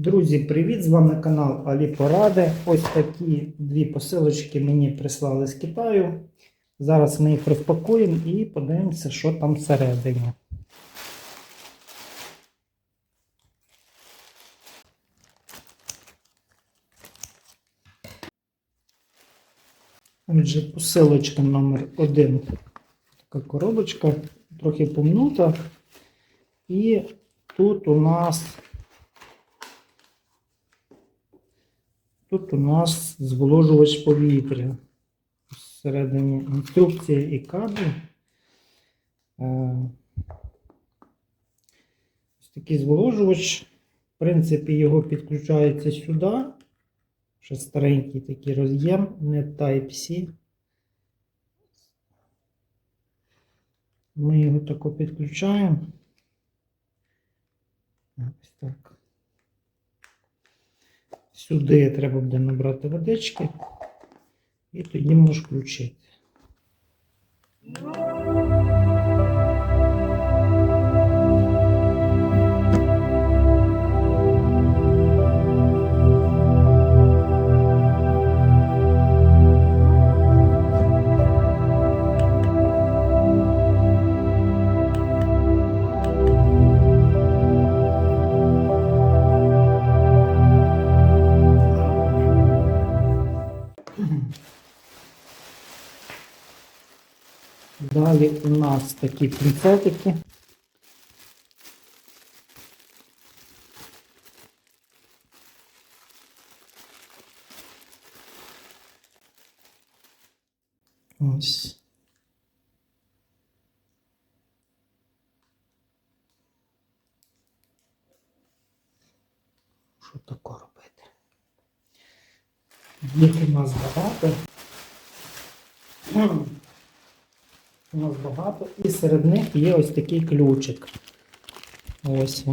Друзі, привіт! З вами канал Алі Поради. Ось такі дві посилочки мені прислали з Китаю. Зараз ми їх розпакуємо і подивимося, що там всередині. Отже, посилочка номер один. Така коробочка, трохи помнута. І тут у нас у нас зволожувач повітря. Всередині інструкція і кабель. Ось такий зволожувач. В принципі, його підключається сюди. Ще старенький такий роз'єм, не Type-C. Ми його тако підключаємо. Ось так. Сюди треба буде набрати водички, і тоді можеш включити. Далі у нас такі пінцетики. Ось. Що таке робити? У нас багато. У нас багато. І серед них є ось такий ключик. Ось.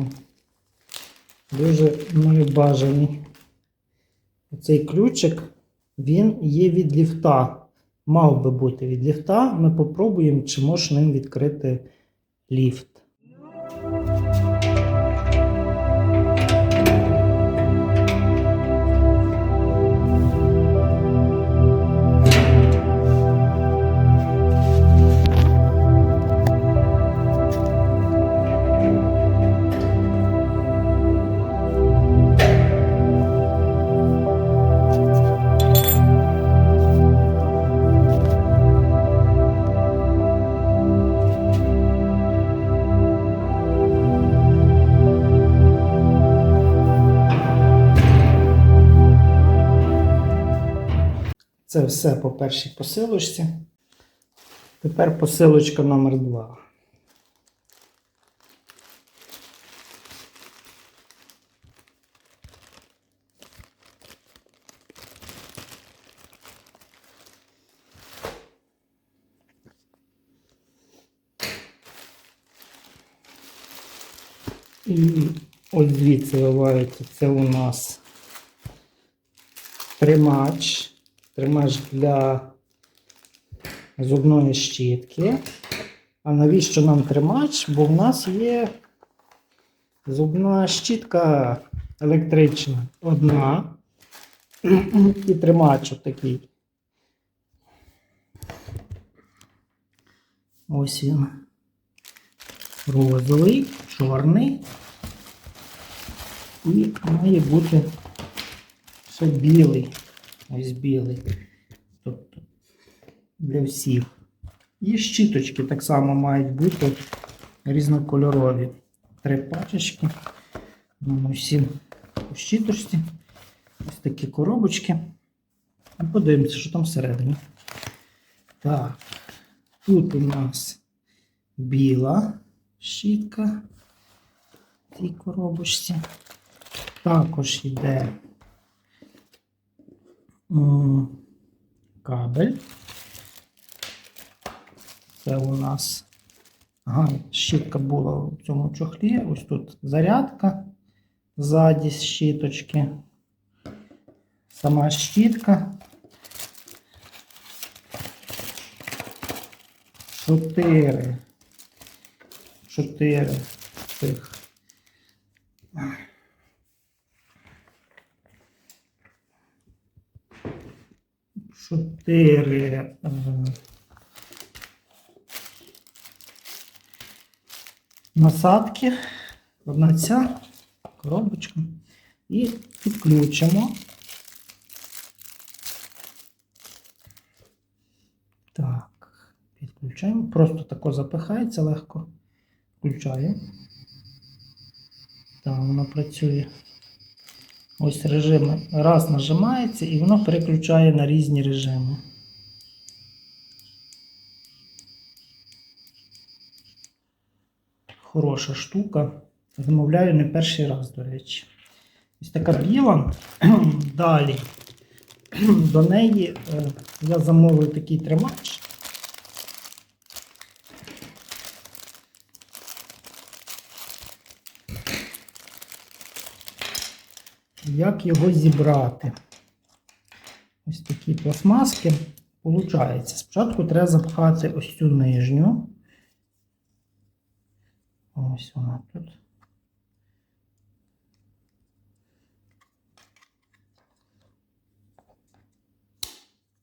Дуже мною бажаний. Оцей ключик, він є від ліфта. Мав би бути від ліфта. Ми попробуємо, чи може ним відкрити ліфт. Це все по першій посилочці. Тепер посилочка номер 2. І ось звідси вивається це у нас тримач. Тримач для зубної щітки. А навіщо нам тримач? Бо в нас є зубна щітка електрична. Одна. І тримач отакий. Ось він. Розовий, чорний. І має бути ще білий. Ось білий. Тобто для всіх. І щіточки так само мають бути різнокольорові. Три пачечки. Ну, всі у щіточці. Ось такі коробочки. Подивимося, що там всередині. Так, тут у нас біла щітка в цій коробочці. Також йде кабель. Це у нас ага, щітка була в цьому чохлі. Ось тут зарядка ззаді щіточки. Сама щітка. Чотири. Чотири цих чотири. е, Насадки, одна ця коробочка. І підключимо. Так, підключаємо. Просто тако запихається легко. Включаємо. Так, воно працює. Ось режими. Раз нажимається і воно переключає на різні режими. Хороша штука. Замовляю не перший раз, до речі. Ось така біла. Далі. До неї е, я замовив такий тримач. Як його зібрати? Ось такі пластмаски. Получається. Спочатку треба запхати ось цю нижню. Ось вона тут.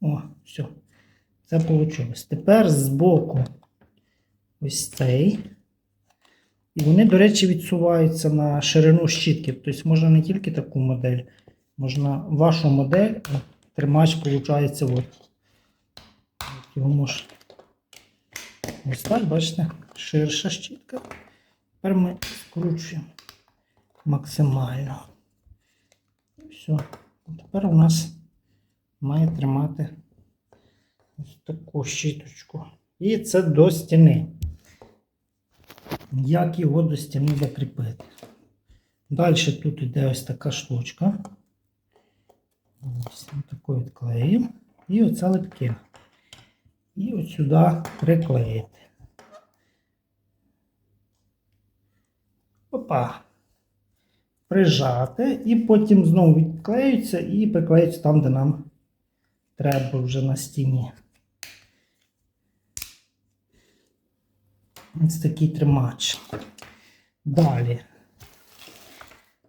О, все. Це вийшло. Тепер збоку ось цей. І вони, до речі, відсуваються на ширину щітки. Тобто можна не тільки таку модель, можна вашу модель, о, тримач виходить от. Його можна. Ось так, бачите, ширша щітка. Тепер ми скручуємо максимально. Все. Тепер у нас має тримати ось таку щіточку. І це до стіни. Як його до стіни закріпити? Далі тут йде ось така штучка. Ось таку відклеїмо. І оце липки. І от сюди приклеїти. Опа. Прижати. І потім знову відклеюється і приклеюється там, де нам треба вже на стіні. Ось такий тримач. Далі.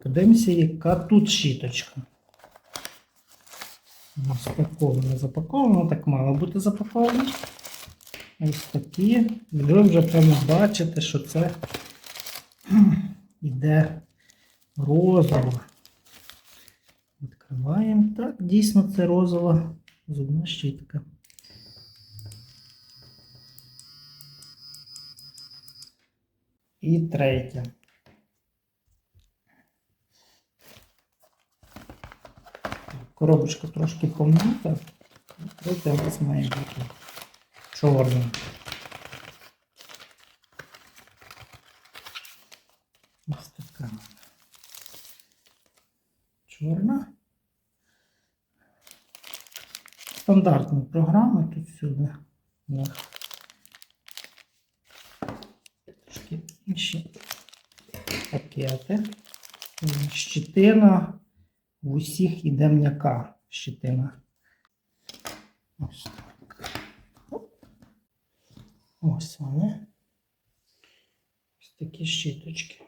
Подивимося, яка тут щіточка. Запаковано, запаковано, так мало бути запаковано. Ось такі. Ви вже певно бачите, що це йде розово. Відкриваємо. Так, дійсно це розова зубна щітка. І третє. Коробочка трошки помита. Третя у нас має бути чорна. Ось така. Чорна. Стандартні програми тут всюди. них Трошки інші пакети. Щитина в усіх іде м'яка щитина. Ось так. Ось вони. Ось такі щіточки.